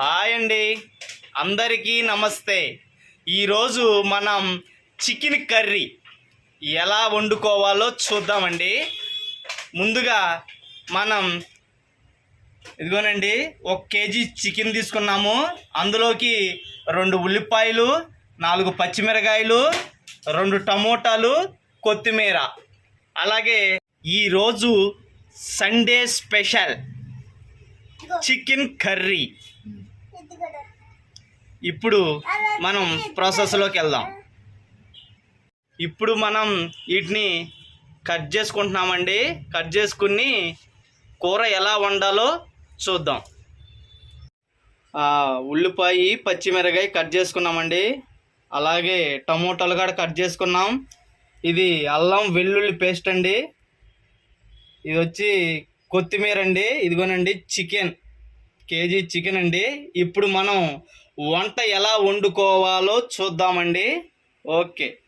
Hi అండి. అందరికీ నమస్తే. ఈరోజు మనం చికెన్ కర్రీ ఎలా వండుకోవాలో చూద్దామండి. ముందుగా మనం ఇదిగోనండి ఒక కేజీ చికెన్ తీసుకున్నాము. అందులోకి రెండు ఉల్లిపాయలు నాలుగు పచ్చిమిరకాయలు రెండు టమోటాలు కొత్తిమీర. అలాగే ఈరోజు సండే స్పెషల్ చికెన్ కర్రీ. ఇప్పుడు మనం ప్రాసెస్లోకి వెళ్దాం. ఇప్పుడు మనం వీటిని కట్ చేసుకుంటున్నామండి. కట్ చేసుకుని కూర ఎలా వండాలో చూద్దాం. ఉల్లిపాయ పచ్చిమిరకాయ కట్ చేసుకున్నామండి. అలాగే టమోటాలు కూడా కట్ చేసుకున్నాం. ఇది అల్లం వెల్లుల్లి పేస్ట్ అండి. ఇది వచ్చి కొత్తిమీర అండి. ఇదిగోనండి చికెన్. కేజీ చికెన్ అండి. ఇప్పుడు మనం వంట ఎలా వండుకోవాలో చూద్దామండి. ఓకే.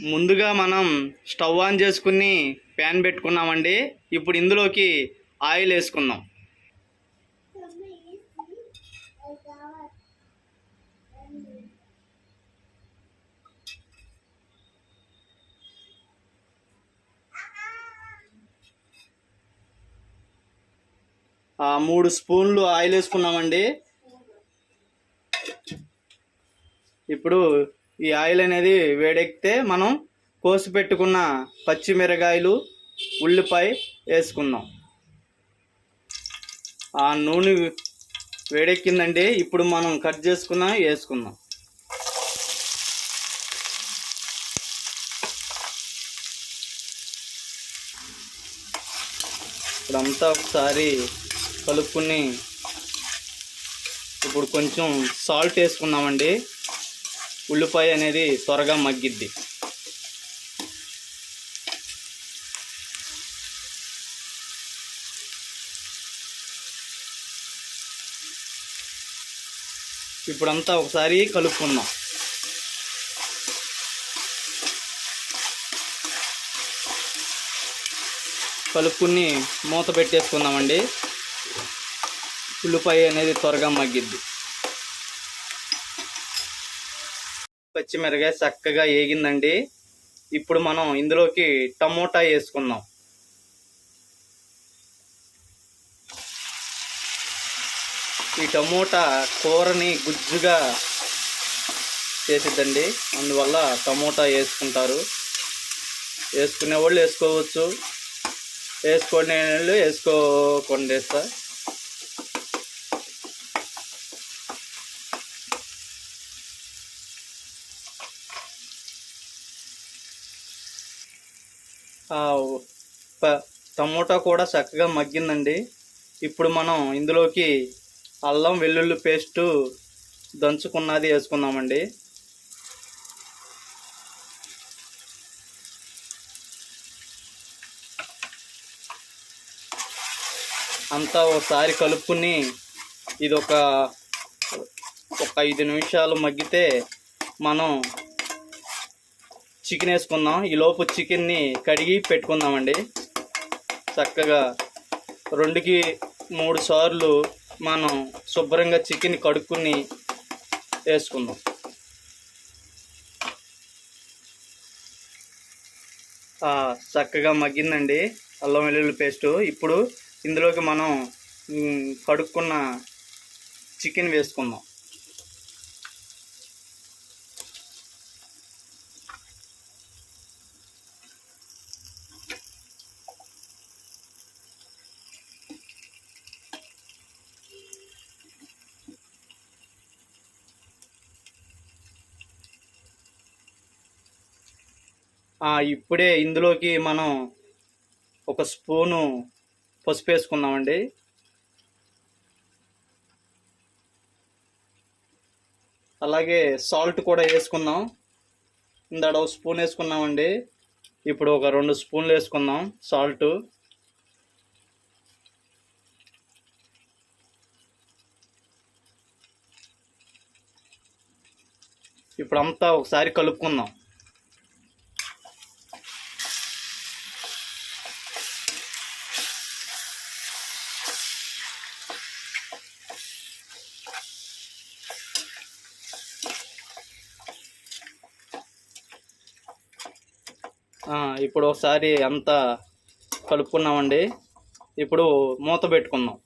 ముందుగా మనం స్టవ్ ఆన్ చేసుకుని ప్యాన్ పెట్టుకున్నామండి. ఇప్పుడు ఇందులోకి ఆయిల్ వేసుకుందాం. మూడు స్పూన్లు ఆయిల్ వేసుకున్నామండి. ఇప్పుడు ఈ ఆయిల్ అనేది వేడెక్కితే మనం కోసి పెట్టుకున్న పచ్చిమిరకాయలు ఉల్లిపాయ వేసుకుందాం. ఆ నూనె వేడెక్కిందండి ఇప్పుడు మనం కట్ చేసుకున్న వేసుకుందాం. ఇప్పుడంతా ఒకసారి కలుపుకుని ఇప్పుడు కొంచెం సాల్ట్ వేసుకున్నామండి ఉల్లిపాయ అనేది త్వరగా మగ్గిద్ది. ఇప్పుడంతా ఒకసారి కలుపుకుందాం. కలుపుకుని మూత పెట్టేసుకుందామండి. ఉల్లిపాయ అనేది త్వరగా మగ్గిద్ది. పచ్చిమిరకాయ చక్కగా ఏగిందండి. ఇప్పుడు మనం ఇందులోకి టమోటా వేసుకుందాం. ఈ టమోటా కూరని గుజ్జుగా చేసిద్దండి. అందువల్ల టమోటా వేసుకుంటారు. వేసుకునే వాళ్ళు వేసుకోవచ్చు. వేసుకునే వాళ్ళు వేసుకోకుండా టమోటా కూడా చక్కగా మగ్గిందండి. ఇప్పుడు మనం ఇందులోకి అల్లం వెల్లుల్లి పేస్టు దంచుకున్నది వేసుకుందామండి. అంతా ఒకసారి కలుపుకుని ఇది ఒక ఒక ఐదు నిమిషాలు మగ్గితే మనం చికెన్ వేసుకుందాం. ఈ లోపు చికెన్ని కడిగి పెట్టుకుందామండి. చక్కగా రెండుకి మూడు సార్లు మనం శుభ్రంగా చికెన్ కడుక్కుని వేసుకుందాం. చక్కగా మగ్గిందండి అల్లం వెల్లుల్లి పేస్టు. ఇప్పుడు ఇందులోకి మనం కడుక్కున్న చికెన్ వేసుకుందాం. ఇప్పుడే ఇందులోకి మనం ఒక స్పూను పసుపు వేసుకుందామండి. అలాగే సాల్ట్ కూడా వేసుకుందాం. ఇందాడ ఒక స్పూన్ వేసుకున్నామండి. ఇప్పుడు ఒక రెండు స్పూన్లు వేసుకుందాం సాల్ట్. ఇప్పుడు అంతా ఒకసారి కలుపుకుందాం. ఇప్పుడు ఒకసారి అంతా కలుపుకున్నామండి. ఇప్పుడు మూత పెట్టుకుందాం.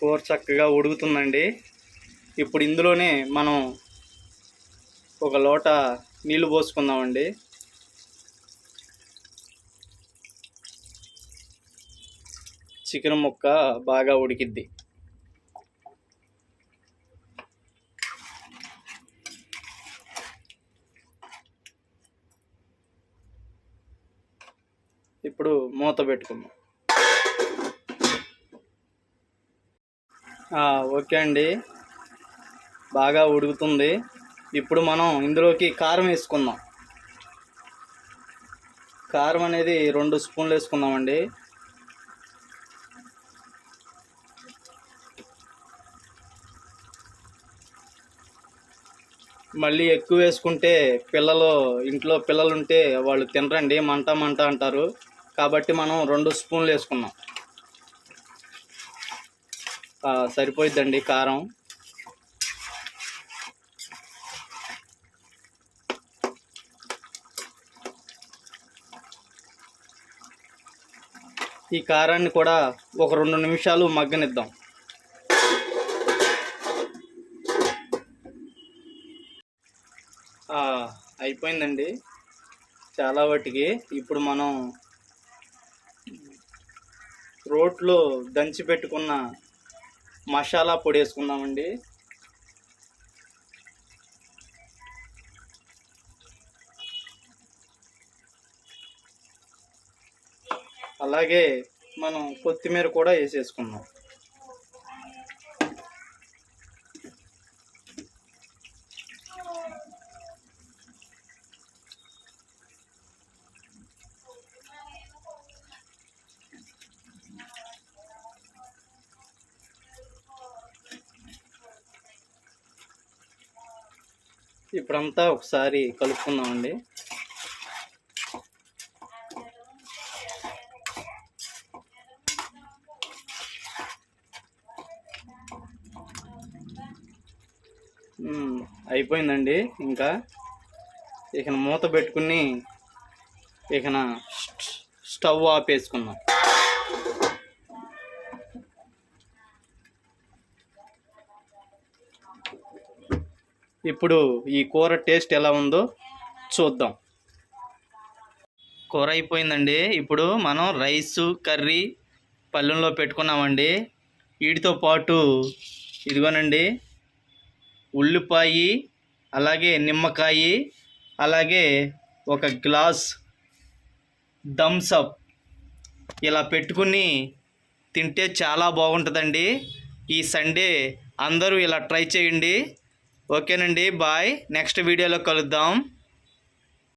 కూర చక్కగా ఉడుకుతుందండి. ఇప్పుడు ఇందులోనే మనం ఒక లోట నీళ్ళు పోసుకుందామండి. చికెన్ ముక్క బాగా ఉడికిద్ది. ఇప్పుడు మూత పెట్టుకుందాం. ఓకే అండి. బాగా ఉడుకుతుంది. ఇప్పుడు మనం ఇందులోకి కారం వేసుకుందాం. కారం అనేది రెండు స్పూన్లు వేసుకుందామండి. మళ్ళీ ఎక్కువ వేసుకుంటే పిల్లలు ఇంట్లో పిల్లలు ఉంటే వాళ్ళు తినరండి. మంట మంట అంటారు. కాబట్టి మనం రెండు స్పూన్లు వేసుకున్నాం. సరిపోయిద్దండి కారం. ఈ కారాన్ని కూడా ఒక రెండు నిమిషాలు మగ్గనిద్దాం. అయిపోయిందండి. చాలా వాటికి ఇప్పుడు మనం రోట్లో దంచి పెట్టుకున్న మసాలా పొడి వేసుకుందామండి. అలాగే మనం కొత్తిమీర కూడా వేసేసుకుందాం. ఇప్పుడంతా ఒకసారి కలుపుకుందామండి. అయిపోయిందండి. ఇంకా ఇక మూత పెట్టుకుని ఇక స్టవ్ ఆపేసుకుందాం. ఇప్పుడు ఈ కూర టేస్ట్ ఎలా ఉందో చూద్దాం. కూర అయిపోయిందండి. ఇప్పుడు మనం రైస్ కర్రీ పళ్ళెంలో పెట్టుకున్నామండి. వీటితో పాటు ఇదిగోనండి ఉల్లిపాయ అలాగే నిమ్మకాయ అలాగే ఒక గ్లాస్ థమ్స్ అప్. ఇలా పెట్టుకుని తింటే చాలా బాగుంటుందండి. ఈ సండే అందరూ ఇలా ట్రై చేయండి. ఓకేనండి బాయ్. నెక్స్ట్ వీడియోలో కలుద్దాం.